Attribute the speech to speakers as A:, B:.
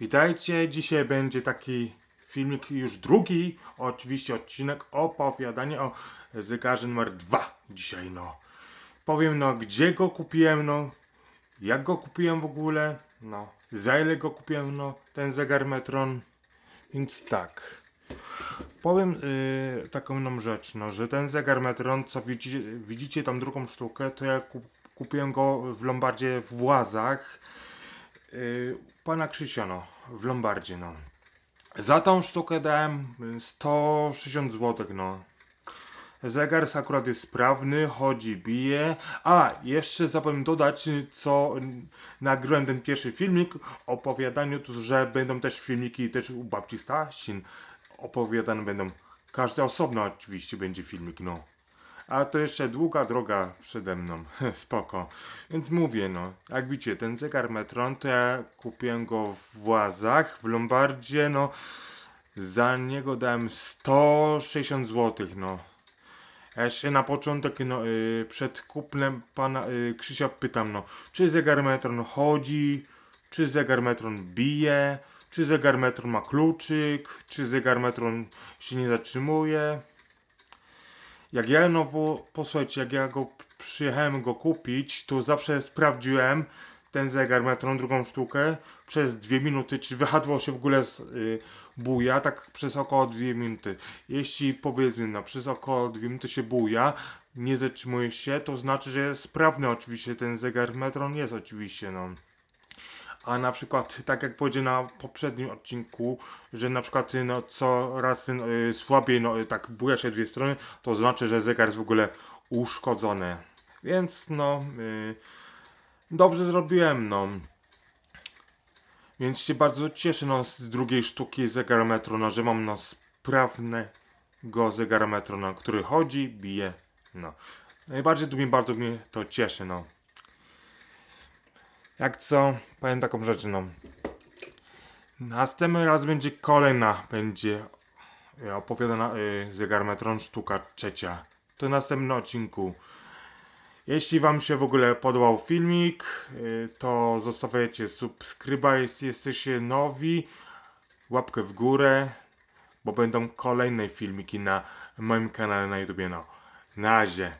A: Witajcie, dzisiaj będzie taki filmik, już drugi, oczywiście odcinek opowiadanie o zegarze numer dwa dzisiaj, no. Powiem, no, gdzie go kupiłem, no, jak go kupiłem w ogóle, no, za ile go kupiłem, no, ten zegar Metron, więc tak. Powiem y, taką nam rzecz, no, że ten zegar Metron, co widzicie, widzicie tam drugą sztukę, to ja kup, kupiłem go w Lombardzie w Łazach, pana Krzysia, no, w Lombardzie, no. Za tą sztukę dałem y, 160 zł, no. Zegar akurat jest sprawny, chodzi, bije. A, jeszcze zapomniałem dodać, y, co y, nagrałem ten pierwszy filmik o opowiadaniu, że będą też filmiki też u babci Stasin. Opowiadane będą. Każdy osobno oczywiście będzie filmik, no. A to jeszcze długa droga przede mną. Spoko. Więc mówię, no. Jak widzicie, ten zegar Metron, to ja kupiłem go w Łazach, w Lombardzie, no. Za niego dałem 160 zł, no. Ja jeszcze na początek, no, y, przed kupnem pana y, Krzysia pytam, no, czy zegar Metron chodzi, czy zegar Metron bije, czy zegar Metron ma kluczyk, czy zegar Metron się nie zatrzymuje. Jak ja, no bo posłuchajcie, jak ja go przyjechałem go kupić, to zawsze sprawdziłem ten zegar Metron, drugą sztukę, przez dwie minuty, czy wychadło się w ogóle z y, buja, tak przez około dwie minuty. Jeśli powiedzmy, no przez około dwie minuty się buja, nie zatrzymuje się, to znaczy, że sprawny oczywiście ten zegar Metron jest oczywiście, no. A na przykład, tak jak powiedziałem na poprzednim odcinku, że na przykład y, no, coraz y, słabiej no, y, tak się dwie strony, to znaczy, że zegar jest w ogóle uszkodzony. Więc no, y, dobrze zrobiłem, no. Więc się bardzo cieszę no, z drugiej sztuki zegara Metrona, że mam no, sprawnego zegara Metrona, który chodzi, bije, no. Najbardziej mnie bardzo mnie to cieszy, no. Jak co, powiem taką rzecz, no. Następny raz będzie kolejna, będzie e, opowiadana y, zegar Metron sztuka trzecia. To w następnym odcinku. Jeśli wam się w ogóle podobał filmik, y, to zostawiajcie subskryba, jeśli jesteście nowi, łapkę w górę, bo będą kolejne filmiki na moim kanale na YouTube. No, na razie.